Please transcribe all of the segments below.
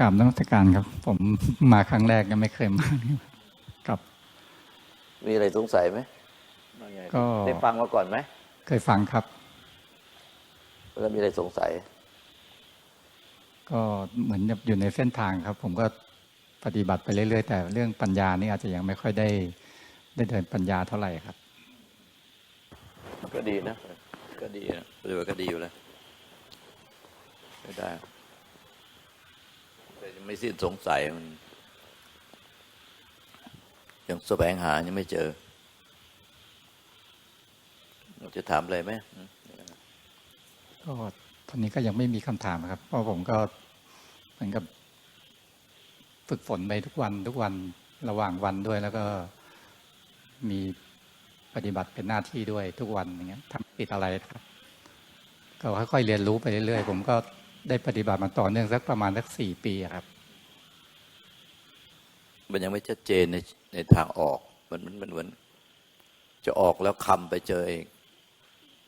กราบนมัสการครับ ผมมาครั้งแรกยังไม่เคยมาครับ มีอะไรสงสัยไหมว่าไงก็ได้ฟังมาก่อนไหมเคยฟังครับ แล้วมีอะไรสงสัย ก็เหมือนอยู่ในเส้นทางครับ ผมก็ปฏิบัติไปเรื่อยๆ แต่เรื่องปัญญานี่อาจจะยังไม่ค่อยได้ ได้เดินปัญญาเท่าไหร่ครับ ก็ดีนะ ก็ดีนะปฏิบัติก็ดีอยู่แล้วไม่ได้แต่ ยังไม่สิ้นสงสัยมันยังแสวงหายังไม่เจอจะถามอะไรไหมก็ตอนนี้ก็ยังไม่มีคำถามครับ เพราะผมก็เหมือนกับ ฝึกฝนไปทุกวันทุกวันระหว่างวันด้วยแล้วก็มีปฏิบัติเป็นหน้าที่ด้วยทุกวันอย่างเงี้ยทำติดอะไรครับ ก็ค่อยๆเรียนรู้ไปเรื่อยๆ ผมก็ ได้ปฏิบัติมาต่อเนื่องสักประมาณสักสี่ปีครับ มันยังไม่ชัดเจนในในทางออกมันมันมันเหมือนจะออกแล้วคำไปเจอไอ้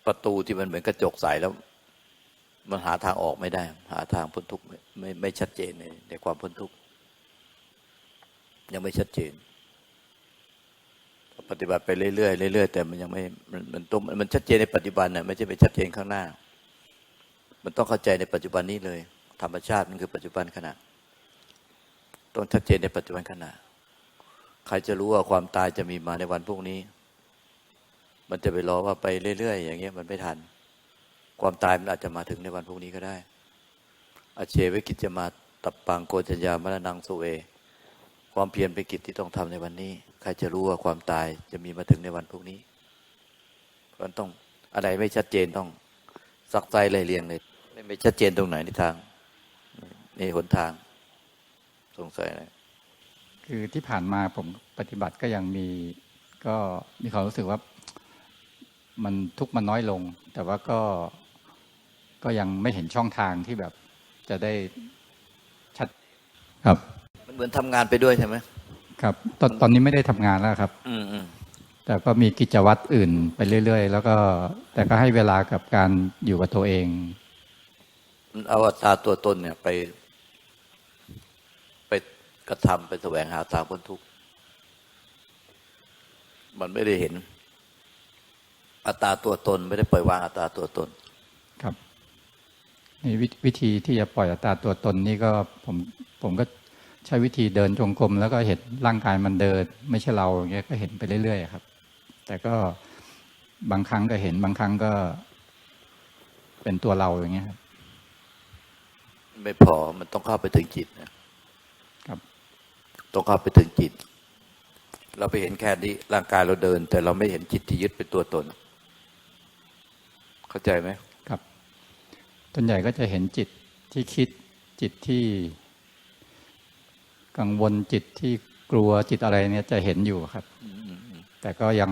ประตูที่มันเหมือนกระจกใสแล้ว มันหาทางออกไม่ได้ หาทางพ้นทุกข์ไม่ไม่ไม่ชัดเจนในในความพ้นทุกข์ยังไม่ชัดเจนปฏิบัติไปเรื่อยๆเรื่อยๆแต่มันยังไม่มันมันต้องมันชัดเจนในปัจจุบันน่ะไม่ใช่ไปชัดเจนข้างหน้า มันต้องเข้าใจในปัจจุบันนี้เลย ธรรมชาติมันคือปัจจุบันขณะต้องชัดเจนในปัจจุบันขณะ ใครจะรู้ว่าความตายจะมีมาในวันพรุ่งนี้ มันจะไปรอว่าไปเรื่อยๆอย่างเงี้ยมันไม่ทัน ความตายมันอาจจะมาถึงในวันพรุ่งนี้ก็ได้อาเชวิกิจจะมาตับปังโกจัญญามรณังสุเว ความเพียรเป็นกิจที่ต้องทำในวันนี้ ใครจะรู้ว่าความตายจะมีมาถึงในวันพรุ่งนี้เพราะฉะนั้นต้องอะไรไม่ชัดเจนต้องซักไซไล่เรียงเลย ไม่ไม่ชัดเจนตรงไหนในทางในหนทาง สงสัยอะไรคือที่ผ่านมาผมปฏิบัติก็ยังมีก็มีความรู้สึกว่า มันทุกข์มันน้อยลง แต่ว่าก็ก็ยังไม่เห็นช่องทางที่แบบจะได้ชัดครับ มันเหมือนทำงานไปด้วยใช่ไหมครับ ตอนตอนนี้ไม่ได้ทำงานแล้วครับอืมอืมแต่ก็มีกิจวัตรอื่นไปเรื่อย ๆ แล้วก็แต่ก็ให้เวลากับการอยู่กับตัวเอง มันเอาอัตราตัวตนเนี่ยไป ไปกระทำไปแสวงหาทางพ้นทุกข์มันไม่ได้เห็น อัตราตัวตนไม่ได้ปล่อยวางอัตราตัวตน ครับนี่วิวิธีที่จะปล่อยอัตราตัวตนนี่ก็ผมผมก็ใช้วิธีเดินจงกรมแล้วก็เห็นร่างกายมันเดิน ไม่ใช่เราอย่างเงี้ยก็เห็นไปเรื่อยๆครับ แต่ก็บางครั้งก็เห็นบางครั้งก็เป็นตัวเราอย่างเงี้ยครับ ไม่พอมันต้องเข้าไปถึงจิตนะครับ ต้องเข้าไปถึงจิต เราไปเห็นแค่นี้ร่างกายเราเดิน แต่เราไม่เห็นจิตที่ยึดเป็นตัวตน เข้าใจไหมครับส่วนใหญ่ก็จะเห็นจิตที่คิดจิตที่ กังวลจิตที่กลัวจิตอะไรเนี่ยจะเห็นอยู่ครับอืมอืมอืมแต่ก็ยัง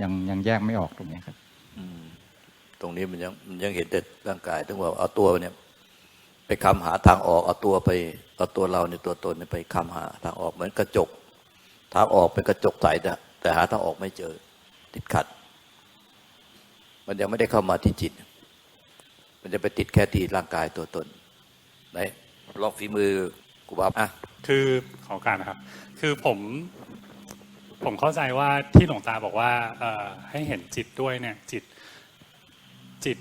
ยังยังแยกไม่ออกตรงเนี้ยครับอืมตรงนี้มันยังมันยังเห็นแต่ร่างกายถึงว่าเอาตัวเนี่ย ไปคำหาทางออกเอาตัวไปเอาตัวเราในตัวตนไปคำหาทางออกเหมือนกระจก ทางออกเป็นกระจกใสแต่แต่หาทางออกไม่เจอ ติดขัด มันยังไม่ได้เข้ามาที่จิต มันจะไปติดแค่ที่ร่างกายตัวตนไหนลองฝีมือกูบ้าอะคือของการนะครับ คือผมผมเข้าใจว่าที่หลวงตาบอกว่าให้เห็นจิตด้วยเนี่ยจิตจิต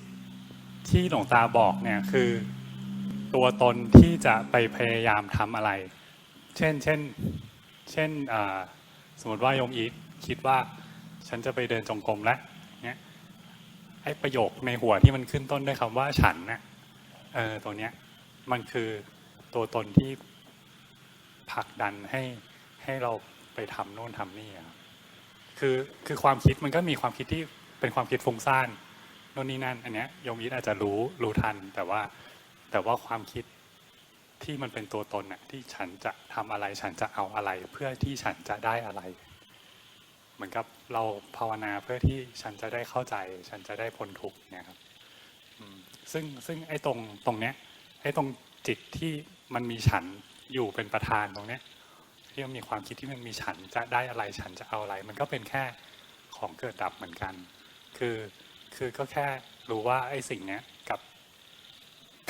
ที่หลวงตาบอกเนี่ยคือ ตัวตนที่จะไปพยายามทำอะไร เช่น เช่น เช่นสมมติว่ายมอีทคิดว่าฉันจะไปเดินจงกรมแล้วเนี่ยไอ้ประโยคในหัวที่มันขึ้นต้นด้วยคำว่าฉันน่ะเออตัวเนี้ยมันคือตัวตนที่ผลักดันให้ให้เราไปทำโน่นทำนี่ครับคือคือความคิดมันก็มีความคิดที่เป็นความคิดฟุ้งซ่านโน่นนี่นั่น อันเนี้ยยมยิทอาจจะรู้รู้ทันแต่ว่า แต่ว่าความคิดที่มันเป็นตัวตนน่ะที่ฉันจะทำอะไรฉันจะเอาอะไร เพื่อที่ฉันจะได้อะไร เหมือนกับเราภาวนาเพื่อที่ฉันจะได้เข้าใจ ฉันจะได้พ้นทุกข์เนี่ยครับซึ่งซึ่งไอ้ตรงตรงเนี้ยไอ้ตรงจิตที่มันมีฉันอยู่เป็นประธานตรงเนี้ยที่มันมีความคิดที่มันมีฉันจะได้อะไรฉันจะเอาอะไร มันก็เป็นแค่ของเกิดดับเหมือนกัน คือคือก็แค่รู้ว่าไอ้สิ่งเนี้ย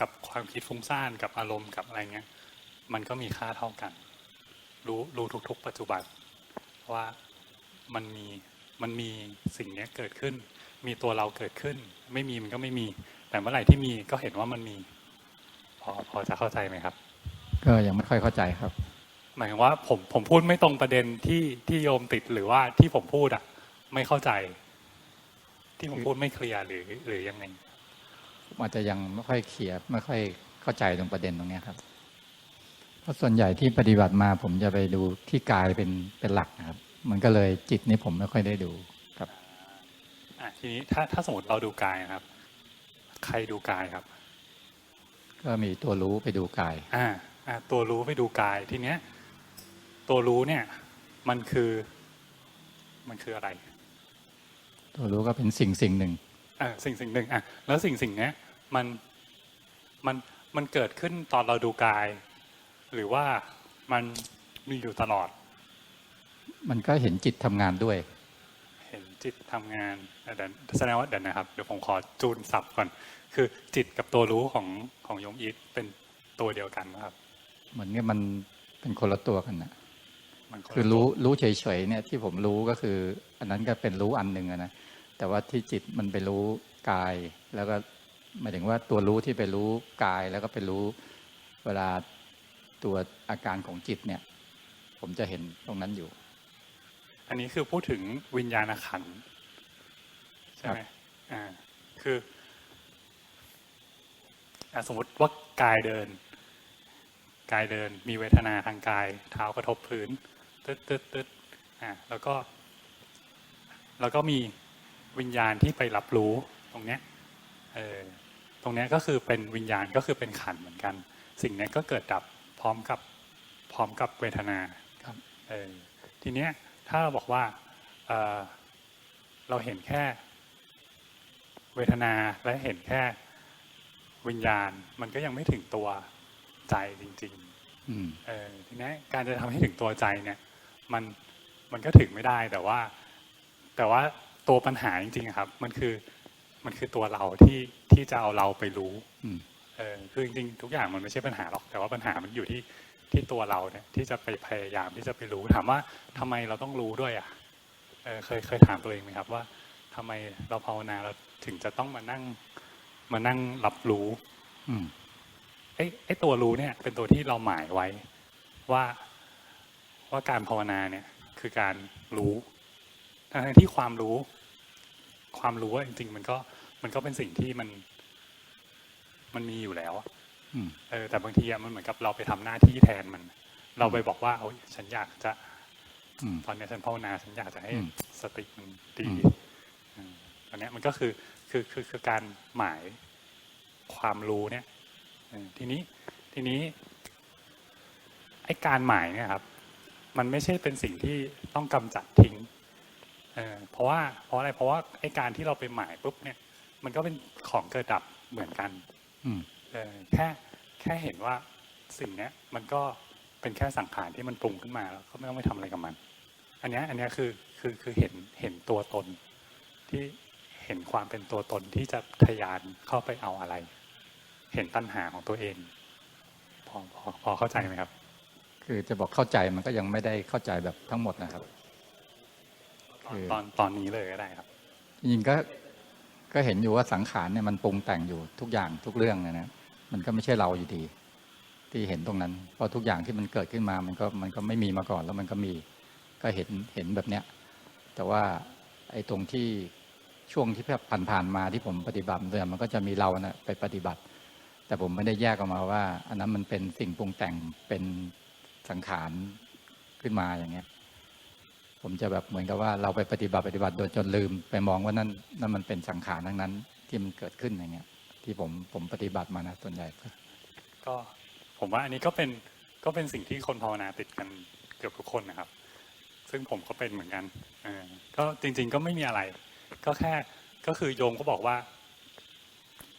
กับกับความคิดฟุ้งซ่านกับอารมณ์กับอะไรเงี้ย มันก็มีค่าเท่ากัน รู้รู้ทุก ๆ ปัจจุบันว่ามันมีมันมีสิ่งเนี้ยเกิดขึ้น มีตัวเราเกิดขึ้น ไม่มีมันก็ไม่มี แต่เมื่อไหร่ที่มีก็เห็นว่ามันมี พอพอจะเข้าใจไหมครับ ก็ยังไม่ค่อยเข้าใจครับ หมายถึงว่าผมผมพูดไม่ตรงประเด็นที่ที่โยมติดหรือว่าที่ผมพูดอะ ไม่เข้าใจ ที่ผมพูดไม่เคลียร์หรือหรือยังไง ผมอาจจะยังไม่ค่อยเคลียร์ไม่ค่อยเข้าใจตรงประเด็นตรงเนี้ยครับ เพราะส่วนใหญ่ที่ปฏิบัติมาผมจะไปดูที่กายเป็นเป็นหลักนะครับ มันก็เลยจิตนี่ผมไม่ค่อยได้ดูครับอะทีนี้ถ้าถ้าสมมติเราดูกายนะครับ ใครดูกายครับ ก็มีตัวรู้ไปดูกายอ่าอ่าตัวรู้ไปดูกายทีเนี้ย ตัวรู้เนี่ย มันคือ มันคืออะไร ตัวรู้ก็เป็นสิ่งสิ่งหนึ่งอ่า สิ่งสิ่งหนึ่งอะแล้วสิ่งสิ่งเนี้ยมันมันมันเกิดขึ้นตอนเราดูกาย หรือว่ามันมีอยู่ตลอด มันก็เห็นจิตทำงานด้วย เห็นจิตทำงานอะเดี๋ยวแสดงว่าเดี๋ยวนะครับเดี๋ยวผมขอจูนศัพท์ก่อน คือจิตกับตัวรู้ของของโยมอีทเป็นตัวเดียวกันนะครับ เหมือนกับมันเป็นคนละตัวกันนะมันนละคือรู้รู้เฉยๆเนี่ยที่ผมรู้ก็คือ อันนั้นก็เป็นรู้อันหนึ่งอะนะ แต่ว่าที่จิตมันไปรู้กาย แล้วก็หมายถึงว่าตัวรู้ที่ไปรู้กายแล้วก็ไปรู้ เวลาตัวอาการของจิตเนี่ย ผมจะเห็นตรงนั้นอยู่ อันนี้คือพูดถึงวิญญาณขันธ์ใช่ไหมอ่าคืออะสมมติว่ากายเดิน กายเดิน มีเวทนาทางกาย เท้ากระทบพื้นตึ๊ดตึ๊ดตึ๊ดอ่าแล้วก็ แล้วก็มี วิญญาณที่ไปรับรู้ตรงเนี้ยเออตรงเนี้ยก็คือเป็นวิญญาณก็คือเป็นขันธ์เหมือนกัน สิ่งเนี้ยก็เกิดดับพร้อมกับพร้อมกับเวทนาครับเออทีเนี้ยถ้าเราบอกว่าเอ่อเราเห็นแค่เวทนาและเห็นแค่วิญญาณมันก็ยังไม่ถึงตัวใจจริงอืมๆเออทีนี้การจะทำให้ถึงตัวใจเนี่ยมันมันก็ถึงไม่ได้แต่ว่าแต่ว่า ตัวปัญหาจริงๆอะครับ มันคือมันคือตัวเราที่ที่จะเอาเราไปรู้อืมเออคือจริงๆทุกอย่างมันไม่ใช่ปัญหาหรอก แต่ว่าปัญหามันอยู่ที่ที่ตัวเราเนี่ยที่จะไปพยายามที่จะไปรู้ ถามว่าทำไมเราต้องรู้ด้วยอะเออเคยเคยถามตัวเองไหมครับว่าทำไมเราภาวนาเราถึงจะต้องมานั่งมานั่งรับรู้ อืมไอ้ไอ้ตัวรู้เนี่ย เป็นตัวที่เราหมายไว้ว่าว่าการภาวนาเนี่ยคือการรู้ ทั้งๆที่ความรู้ ความรู้อะจริง ๆ มันก็มันก็เป็นสิ่งที่มัน มันมีอยู่แล้วอะอืมเออแต่บางทีอะมันเหมือนกับเราไปทำหน้าที่แทนมัน เราไปบอกว่าโอ้ยฉันอยากจะอืมตอนเนี้ยฉันภาวนาฉันอยากจะให้อืมสติมันดีอืมอืมตอนเนี้ยมันก็คือคือคือคือการหมายความรู้เนี่ยเออทีนี้ทีนี้ไอ้การหมายเนี่ยครับ มันไม่ใช่เป็นสิ่งที่ต้องกำจัดทิ้ง เออเพราะว่าเพราะอะไรเพราะว่าไอ้การที่เราไปหมายปุ๊บเนี่ย มันก็เป็นของเกิดดับเหมือนกันอืมเออแค่แค่เห็นว่าสิ่งเนี้ยมันก็เป็นแค่สังขารที่มันปรุงขึ้นมาแล้วก็ไม่ต้องไปทำอะไรกับมัน อันเนี้ยอันเนี้ยคือคือคือเห็นเห็นตัวตนที่เห็นความเป็นตัวตนที่จะทะยานเข้าไปเอาอะไร เห็นตัณหาของตัวเอง พอพอพอเข้าใจไหมครับ คือจะบอกเข้าใจมันก็ยังไม่ได้เข้าใจแบบทั้งหมดนะครับตอน คือตอนตอนนี้เลยก็ได้ครับจริงๆก็ก็เห็นอยู่ว่าสังขารเนี่ยมันปรุงแต่งอยู่ทุกอย่างทุกเรื่องนะนะมันก็ไม่ใช่เราอยู่ดี ที่เห็นตรงนั้นเพราะทุกอย่างที่มันเกิดขึ้นมามันก็มันก็ไม่มีมาก่อนแล้วมันก็มีก็เห็นเห็นแบบเนี้ยแต่ว่าไอ้ตรงที่ช่วงที่ผ่านๆมาที่ผมปฏิบัติเนี่ยมันก็จะมีเรานะไปปฏิบัติ แต่ผมไม่ได้แยกออกมาว่า อันนั้นมันเป็นสิ่งปรุงแต่งเป็นสังขารขึ้นมาอย่างเงี้ย ผมจะแบบเหมือนกับว่าเราไปปฏิบัติปฏิบัติโดยจนลืม ไปมองว่านั่นนั่นมันเป็นสังขารทั้งนั้น ที่มันเกิดขึ้นอย่างเงี้ย ที่ผมผมปฏิบัติมานะส่วนใหญ่ก็ผมว่าอันนี้ก็เป็นก็เป็นสิ่งที่คนภาวนาติดกันเกือบทุกคนนะครับ ซึ่งผมก็เป็นเหมือนกันอก็จริง ๆ ก็ไม่มีอะไร ก็แค่ก็คือโยมก็บอกว่า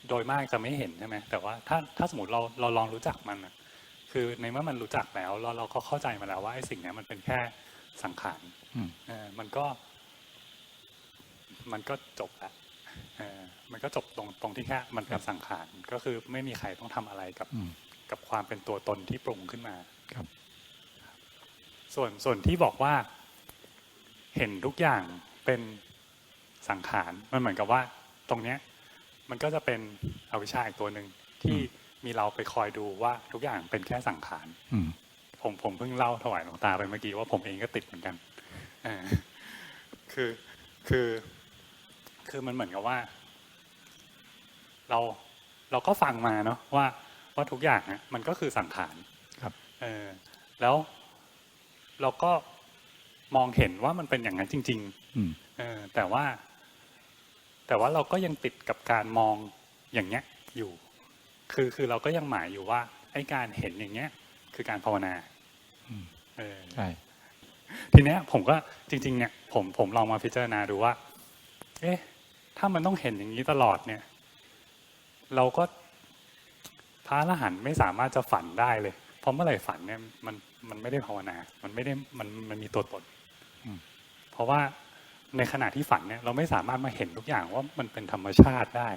โดยมากจะไม่เห็นใช่ไหมแต่ว่าถ้าถ้าสมมติเราเราลองรู้จักมันคือในเมื่อมันรู้จักแล้ว เราเราก็เข้าใจมาแล้วว่าไอ้สิ่งนี้มันเป็นแค่สังขาร เออมันก็ มันก็จบละเออมันก็จบตรงตรงที่แค่มันเป็นสังขารก็คือไม่มีใครต้องทำอะไรกับอืมกับความเป็นตัวตนที่ปรุงขึ้นมาครับ ส่วนส่วนที่บอกว่า เห็นทุกอย่างเป็นสังขารมันเหมือนกับว่า ตรงเนี้ย มันก็จะเป็นอวิชชาอีกตัวหนึ่งที่มีเราไปคอยดูว่าทุกอย่างเป็นแค่สังขารอืมผมผมเพิ่งเล่าถวายหลวงตาไปเมื่อกี้ว่าผมเองก็ติดเหมือนกันเออ คือคือคือมันเหมือนกับว่า เราเราก็ฟังมาเนาะว่าว่าทุกอย่างนะมันก็คือสังขารครับเออแล้วเราก็มองเห็นว่ามันเป็นอย่างนั้นจริงอืมๆเออแต่ว่า แต่ว่าเราก็ยังติดกับการมองอย่างเงี้ยอยู่ คือคือเราก็ยังหมายอยู่ว่าไอ้การเห็นอย่างเงี้ย คือการภาวนาอืมเออใช่ ทีเนี้ยผมก็จริงๆเนี่ยผมผมลองมาพิจารณาดูว่า เอ๊ะถ้ามันต้องเห็นอย่างนี้ตลอดเนี่ย เราก็พระอรหันต์ไม่สามารถจะฝันได้เลยเพราะเมื่อไหร่ฝันเนี่ยมันมันไม่ได้ภาวนา มันไม่ได้มันมันมีตัวตนอืมเพราะว่าในขณะที่ฝันเนี่ยเราไม่สามารถมาเห็นทุกอย่างว่ามันเป็นธรรมชาติได้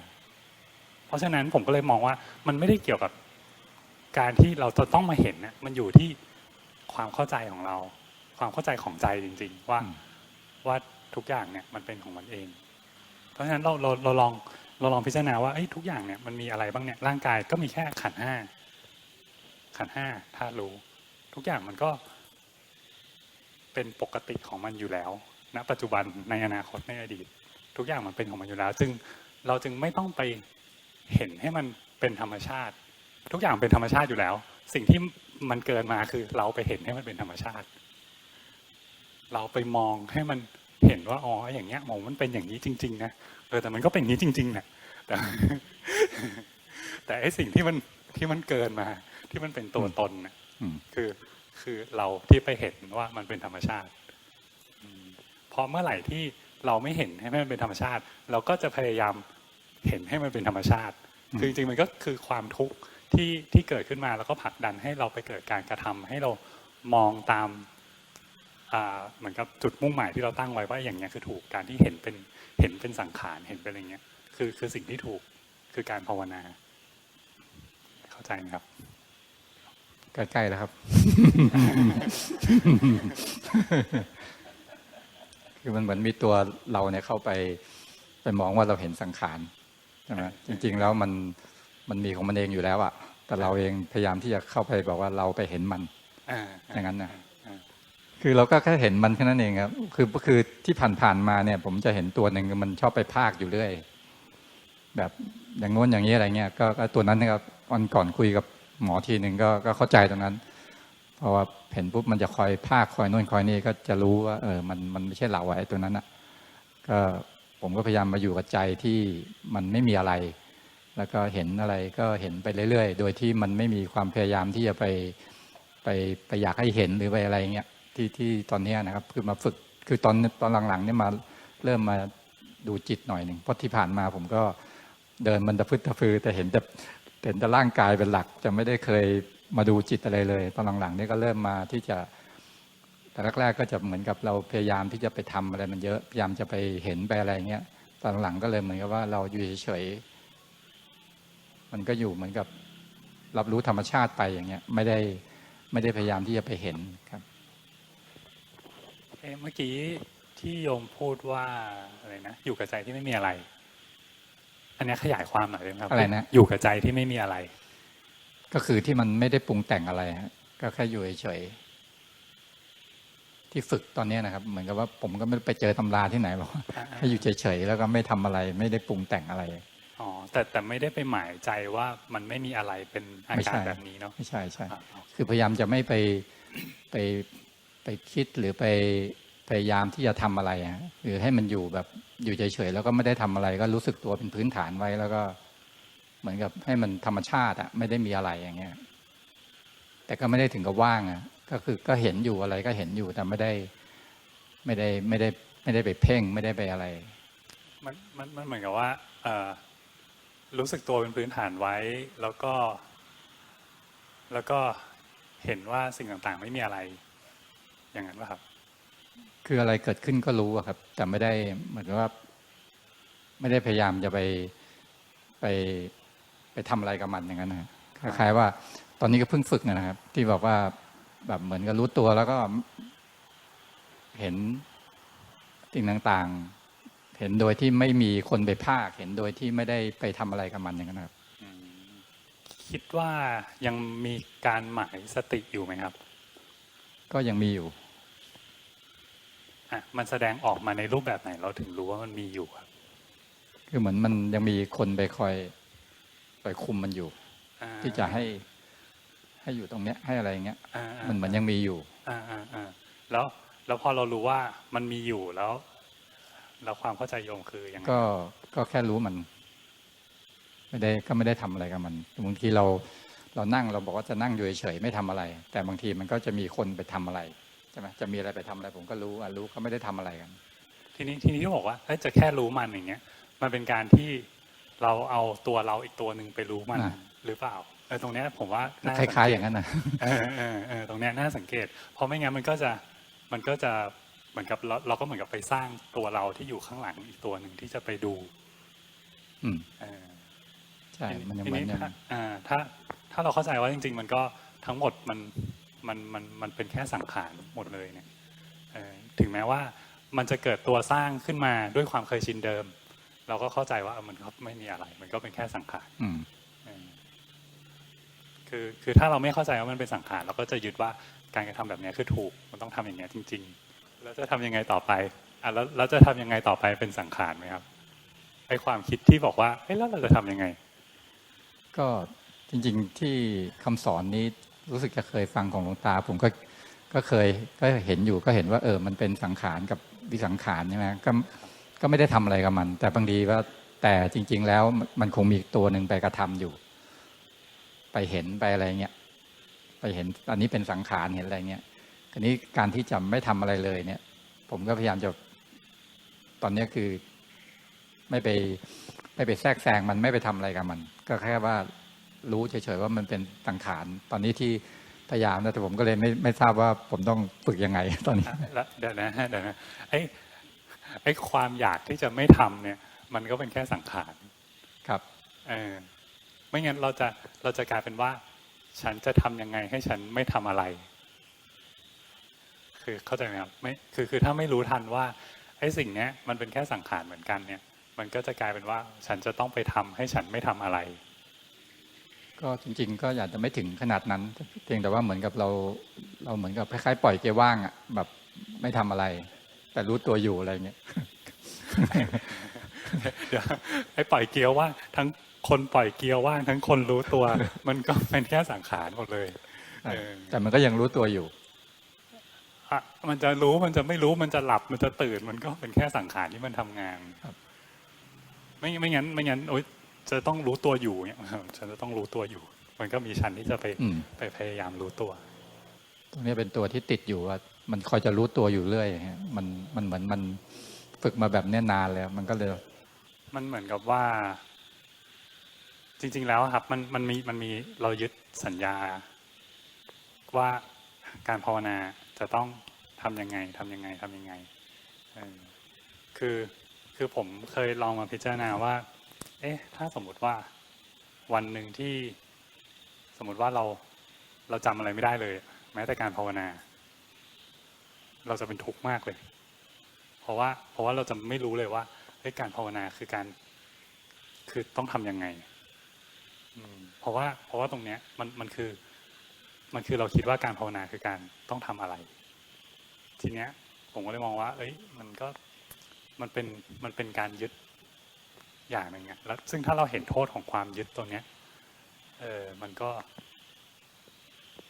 เพราะฉะนั้นผมก็เลยมองว่ามันไม่ได้เกี่ยวกับการที่เราจะต้องมาเห็นเนี่ยมันอยู่ที่ความเข้าใจของเรา ความเข้าใจของใจจริง ๆ ว่าอืมว่าทุกอย่างเนี่ยมันเป็นของมันเอง เพราะฉะนั้นเราเราเราลองเราลองพิจารณาว่าเอ้ยทุกอย่างเนี่ยมันมีอะไรบ้างเนี่ยร่างกายก็มีแค่ขันธ์ห้าขันธ์ห้าธาตุรู้ ทุกอย่างมันก็เป็นปกติของมันอยู่แล้วณปัจจุบันในอนาคตในอดีต ทุกอย่างมันเป็นของมันอยู่แล้วจึงเราจึงไม่ต้องไปเห็นให้มันเป็นธรรมชาติ ทุกอย่างเป็นธรรมชาติอยู่แล้ว สิ่งที่มันเกินมาคือเราไปเห็นให้มันเป็นธรรมชาติ เราไปมองให้มันเห็นว่าอ๋ออย่างเงี้ยมองมันเป็นอย่างนี้จริง ๆ นะเออแต่มันก็เป็นอย่างนี้จริงๆนะแต่แต่ไอ้สิ่งที่มันที่มันเกินมา ที่มันเป็นตัวตนนะอืมคือคือเราที่ไปเห็นว่ามันเป็นธรรมชาติอืมเพราะเมื่อไหร่ที่เราไม่เห็นให้มันเป็นธรรมชาติ เราก็จะพยายามเห็นให้มันเป็นธรรมชาติอืมคือจริงๆมันก็คือความทุกข์ที่ที่เกิดขึ้นมาแล้วก็ผลักดันให้เราไปเกิดการกระทำให้เรามองตามอ่า เหมือนกับจุดมุ่งหมายที่เราตั้งไว้ว่าอย่างเงี้ยคือถูกการที่เห็นเป็นเห็นเป็นสังขารเห็นเป็นอะไรเงี้ยคือคือสิ่งที่ถูกคือการภาวนา เข้าใจไหมครับใกล้ๆแล้วครับ คือมันเหมือนมีตัวเราเนี่ยเข้าไปไปมองว่าเราเห็นสังขารใช่ไหมจริง ๆ แล้วมันมันมีของมันเองอยู่แล้วอะแต่เราเองพยายามที่จะเข้าไปบอกว่าเราไปเห็นมันอ่าอย่างนั้นนะอ่า คือเราก็แค่เห็นมันแค่นั้นเองครับ คือคือที่ผ่านๆมาเนี่ย ผมจะเห็นตัวหนึ่งมันชอบไปพากอยู่เรื่อย แบบอย่างโน้นอย่างนี้อะไรเงี้ยก็ตัวนั้นนะครับวันก่อนคุยกับหมอทีหนึ่งก็ก็เข้าใจตรงนั้น เพราะว่าเห็นปุ๊บมันจะคอยพากคอยโน่นคอยนี่ก็จะรู้ว่า เออมันมันไม่ใช่เราอะไอ้ตัวนั้นอะก็ผมก็พยายามมาอยู่กับใจที่มันไม่มีอะไร แล้วก็เห็นอะไรก็เห็นไปเรื่อยๆ โดยที่มันไม่มีความพยายามที่จะไปไปไปอยากให้เห็นหรือไปอะไรเงี้ย ที่ที่ตอนนี้นะครับ คือมาฝึกคือตอนตอนหลังๆเนี่ยมาเริ่มมาดูจิตหน่อยหนึ่งเพราะที่ผ่านมาผมก็เดินมันตะพึดตะพือแต่เห็นแต่เห็นแต่ร่างกายเป็นหลัก จะไม่ได้เคยมาดูจิตอะไรเลย ตอนหลังๆนี่ก็เริ่มมาที่จะแต่แรกๆก็จะเหมือนกับเราพยายามที่จะไปทำอะไรมันเยอะพยายามจะไปเห็นไปอะไรเงี้ยตอนหลังก็เลยเหมือนกับว่าเราอยู่เฉยๆมันก็อยู่เหมือนกับรับรู้ธรรมชาติไปอย่างเงี้ย ไม่ได้ไม่ได้พยายามที่จะไปเห็นครับ อ๊ะเมื่อกี้ที่โยมพูดว่าอะไรนะอยู่กับใจที่ไม่มีอะไร อันเนี้ยขยายความหน่อยได้ไหมครับอะไรนะ อยู่กับใจที่ไม่มีอะไร ก็คือที่มันไม่ได้ปรุงแต่งอะไรฮะก็แค่อยู่เฉยๆที่ฝึกตอนเนี้ยนะครับ เหมือนกับว่าผมก็ไม่ได้ไปเจอตำราที่ไหนหรอกอ่าให้อยู่เฉยๆแล้วก็ไม่ทำอะไร ไม่ได้ปรุงแต่งอะไรอ๋อแต่แต่ไม่ได้ไปหมายใจว่ามันไม่มีอะไรเป็นอาไม่การใช่แบบนี้เนาะไม่ใช่ใช่อ่าคือพยายามจะไม่ไปไป ไปคิดหรือไปพยายามที่จะทำอะไรฮะคือให้มันอยู่แบบอยู่เฉยๆแล้วก็ไม่ได้ทำอะไร ก็รู้สึกตัวเป็นพื้นฐานไว้แล้วก็เหมือนกับให้มันธรรมชาติอะไม่ได้มีอะไรอย่างเงี้ย แต่ก็ไม่ได้ถึงกับว่างอะก็คือก็เห็นอยู่อะไรก็เห็นอยู่แต่ไม่ได้ไม่ได้ไม่ได้ไม่ได้ไปเพ่งไม่ได้ไปอะไร มันมันมันเหมือนกับว่าเออรู้สึกตัวเป็นพื้นฐานไว้ แล้วก็ แล้วก็เห็นว่าสิ่งต่างๆ ไม่มีอะไร อย่างนั้นป่ะครับ คืออะไรเกิดขึ้นก็รู้อะครับ แต่ไม่ได้เหมือนกับว่า ไม่ได้พยายามจะไปไปไปทำอะไรกับมันอย่างนั้นนะคล้ายๆว่า ตอนนี้ก็เพิ่งฝึกนะครับ ที่บอกว่าแบบเหมือนกับรู้ตัวแล้วก็ เห็นสิ่งต่างๆ เห็นโดยที่ไม่มีคนไปภาค เห็นโดยที่ไม่ได้ไปทำอะไรกับมันอย่างนั้นนะครับอืมคิดว่ายังมีการหมายสติอยู่ไหมครับ ก็ยังมีอยู่ อะมันแสดงออกมาในรูปแบบไหน เราถึงรู้ว่ามันมีอยู่ครับ คือเหมือนมันยังมีคนไปคอยคอยคุมมันอยู่ อ่าที่จะให้ ให้อยู่ตรงเนี้ยให้อะไรอย่างเงี้ย อ่าอ่า มันเหมือนยังมีอยู่ อ่าอ่าอ่าแล้วแล้วพอเรารู้ว่ามันมีอยู่แล้ว แล้วความเข้าใจโยมคือยังไงก็ก็แค่รู้มัน ไม่ได้ก็ไม่ได้ทำอะไรกับมันบางทีเราเรานั่งเราบอกว่าจะนั่งอยู่เฉยๆไม่ทำอะไร แต่บางทีมันก็จะมีคนไปทำอะไรใช่ไหมจะมีอะไรไปทำอะไรผมก็รู้อะรู้ก็ไม่ได้ทำอะไรกัน ทีนี้ทีนี้ที่บอกว่าเอ้ยจะแค่รู้มันอย่างเงี้ย มันเป็นการที่เราเอาตัวเราอีกตัวหนึ่งไปรู้มันอ่าหรือเปล่าเออตรงเนี้ยผมว่าน่คล้ายๆสัเกตอย่างนั้นนะเออเออเออตรงเนี้ยน่าสังเกต เพราะไม่งั้นมันก็จะมันก็จะเหมือนกับเราเราก็เหมือนกับไปสร้างตัวเราที่อยู่ข้างหลังอีกตัวหนึ่งที่จะไปดู อืมเออใช่มันยังทีเหมือนนี้ยังถ้าอ่าถ้า ถ้าเราเข้าใจว่าจริง ๆ มันก็ทั้งหมดมัน มันมันมันเป็นแค่สังขารหมดเลยเนี่ยเออถึงแม้ว่ามันจะเกิดตัวสร้างขึ้นมาด้วยความเคยชินเดิม เราก็เข้าใจว่าเออมันก็ไม่มีอะไร มันก็เป็นแค่สังขารอืมเออคือคือถ้าเราไม่เข้าใจว่ามันเป็นสังขารเราก็จะยึดว่าการกระทำแบบเนี้ยคือถูกมันต้องทำอย่างเงี้ยจริง ๆ แล้วจะทำยังไงต่อไปอะแล้วแล้วจะทำยังไงต่อไปเป็นสังขารไหมครับไอความคิดที่บอกว่าเอ้แล้วเราจะทำยังไง ก็จริง ๆ ที่คำสอนนี้ รู้สึกจะเคยฟังของหลวงตา ผมก็ก็เคยก็เห็นอยู่ก็เห็นว่า เออ มันเป็นสังขารกับวิสังขารใช่ไหมก็ก็ไม่ได้ทำอะไรกับมัน แต่บางทีว่าแต่จริง ๆ แล้วมันคงมีตัวหนึ่งไปกระทำอยู่ ไปเห็นไปอะไรเงี้ยไปเห็นอันนี้เป็นสังขารเห็นอะไรเงี้ยทีนี้การที่จะไม่ทำอะไรเลยเนี่ย ผมก็พยายามจะตอนนี้คือไม่ไปไม่ไปแทรกแซงมันไม่ไปทำอะไรกับมัน ก็แค่ว่า รู้เฉยๆว่ามันเป็นสังขารตอนนี้ที่พยายามนะแต่ผมก็เลยไม่ไม่ทราบว่าผมต้องฝึกยังไงตอนนี้แล้วเดี๋ยวนะเดี๋ยวนะไอ้ไอ้ความอยากที่จะไม่ทำเนี่ย มันก็เป็นแค่สังขารครับเออไม่งั้นเราจะเราจะกลายเป็นว่า ฉันจะทำยังไงให้ฉันไม่ทำอะไร คือเข้าใจไหมครับไม่คือคือถ้าไม่รู้ทันว่าไอ้สิ่งเนี้ยมันเป็นแค่สังขารเหมือนกันเนี่ย มันก็จะกลายเป็นว่า ฉันจะต้องไปทำให้ฉันไม่ทำอะไร ก็จริง ๆ ก็อยากจะไม่ถึงขนาดนั้นเพียงแต่ว่าเหมือนกับเราเราเหมือนกับคล้ายๆปล่อยเกียร์ว่างอะแบบไม่ทำอะไร แต่รู้ตัวอยู่อะไรเงี้ยเดี๋ยวไอ้ปล่อยเกียร์ว่างทั้งคนปล่อยเกียร์ว่างทั้งคนรู้ตัว มันก็เป็นแค่สังขารหมดเลยเออแต่มันก็ยังรู้ตัวอยู่อะมันจะรู้มันจะไม่รู้มันจะหลับมันจะตื่น มันก็เป็นแค่สังขารที่มันทำงานครับไม่ไม่งั้นไม่งั้นโอ๊ย จะต้องรู้ตัวอยู่เนี่ยฉันจะต้องรู้ตัวอยู่ มันก็มีชั้นที่จะไปอืมไปพยายามรู้ตัว ตรงนี้เป็นตัวที่ติดอยู่ว่ามันคอยจะรู้ตัวอยู่เรื่อยฮะมันมันเหมือนมันฝึกมาแบบเนี้ยนานแล้ว มันก็เลย มันเหมือนกับว่า จริง ๆ แล้วอะครับ มันมันมีมันมีเรายึดสัญญา ว่าการภาวนาจะต้องทำยังไงทำยังไงทำยังไงเออคือคือผมเคยลองมาพิจารณาว่า เอ๊ะ ถ้าสมมุติว่าวันหนึ่งที่สมมติว่าเราเราจำอะไรไม่ได้เลย แม้แต่การภาวนา เราจะเป็นทุกข์มากเลย เพราะว่า เพราะว่าเราจะไม่รู้เลยว่าการภาวนาคือการคือต้องทำยังไงเพราะว่าเพราะว่าตรงเนี้ยมันมันคือ มันคือเราคิดว่าการภาวนาคือการต้องทำอะไร ทีเนี้ย ผมก็เลยมองว่า เอ้ย มันก็มันเป็นมันเป็นการยึด อย่างหนึ่งอะแล้วซึ่งถ้าเราเห็นโทษของความยึดตัวเนี้ยเออมันก็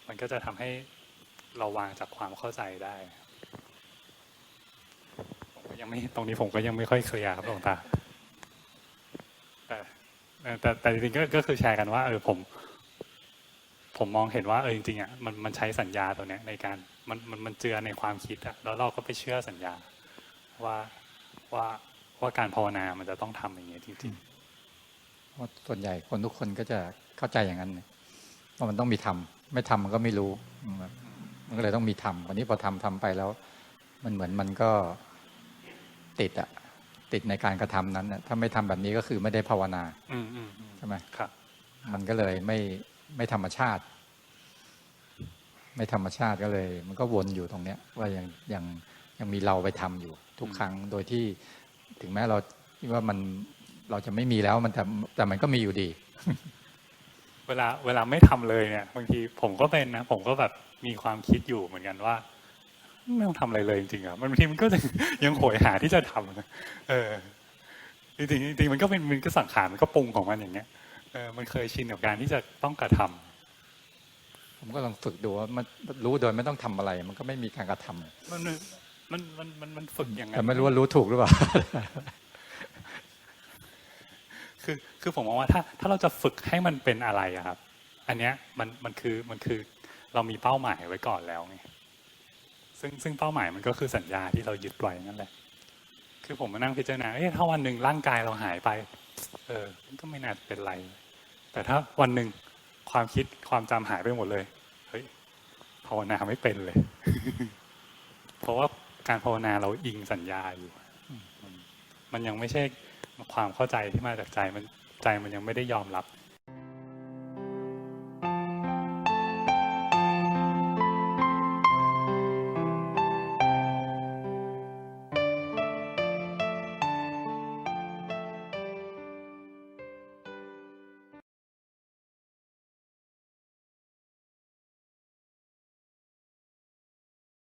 มันก็จะทำให้เราวางจากความเข้าใจได้ผมก็ยังไม่ตรงนี้ผมก็ยังไม่ค่อยเคลียร์ครับหลวงตาแต่แต่แต่จริงๆก็ก็คือแชร์กันว่า เออผม ผมมองเห็นว่าเออจริงๆอะมันมันใช้สัญญาตัวเนี้ยในการมันมันมันเจือในความคิดอะแล้วเราก็ไปเชื่อสัญญาว่าว่า ว่าการภาวนามันจะต้องทำอย่างเงี้ยจริงเพราะส่วนใหญ่คนทุกคนก็จะเข้าใจอย่างนั้นเนี่ยว่ามันต้องมีทำไม่ทำมันก็ไม่รู้อืมมันก็เลยต้องมีทำวันนี้พอทำทำไปแล้ว มันเหมือนมันก็ติดอะติดในการกระทำนั้นน่ะถ้าไม่ทำแบบนี้ก็คือไม่ได้ภาวนาอืมอืมอืมใช่ไหมครับ มันก็เลยไม่ไม่ธรรมชาติ ไม่ธรรมชาติก็เลย มันก็วนอยู่ตรงเนี้ย ว่ายังยังยังมีเราไปทำอยู่ ทุกครั้งโดยที่ ถึงแม้เราคิดว่ามันเราจะไม่มีแล้วมันแต่แต่มันก็มีอยู่ดี เวลาเวลาไม่ทำเลยเนี่ยบางทีผมก็เป็นนะ ผมก็แบบมีความคิดอยู่เหมือนกันว่าไม่ต้องทำอะไรเลยจริงๆอะมันบางทีมันก็จะยังโหยหาที่จะทำนะเออจริงๆจริงๆมันก็เป็นมันก็สังขารมันก็ปรุงของมันอย่างเงี้ยเออมันเคยชินกับการที่จะต้องกระทำผมก็ลองฝึกดูว่ามันรู้โดยไม่ต้องทำอะไร มันก็ไม่มีการกระทำ มันมันมันมันมันฝึกยังไงแต่ไม่รู้ว่ารู้ถูกหรือเปล่า คือคือผมมองว่าถ้าถ้าเราจะฝึกให้มันเป็นอะไรอะครับ อันเนี้ยมันมันคือมันคือเรามีเป้าหมายไว้ก่อนแล้วไงซึ่งซึ่งเป้าหมายมันก็คือสัญญาที่เรายึดไว้นั่นแหละ คือผมมานั่งพิจารณาเอ๊ะถ้าวันหนึ่งร่างกายเราหายไป เออมันก็ไม่น่าจะเป็นไร แต่ถ้าวันหนึ่งความคิดความจำหายไปหมดเลย เฮ้ยภาวนาไม่เป็นเลย เพราะว่า การภาวนาเราอิงสัญญาอยู่ มันยังไม่ใช่ความเข้าใจที่มาจากใจมันใจมันยังไม่ได้ยอมรับ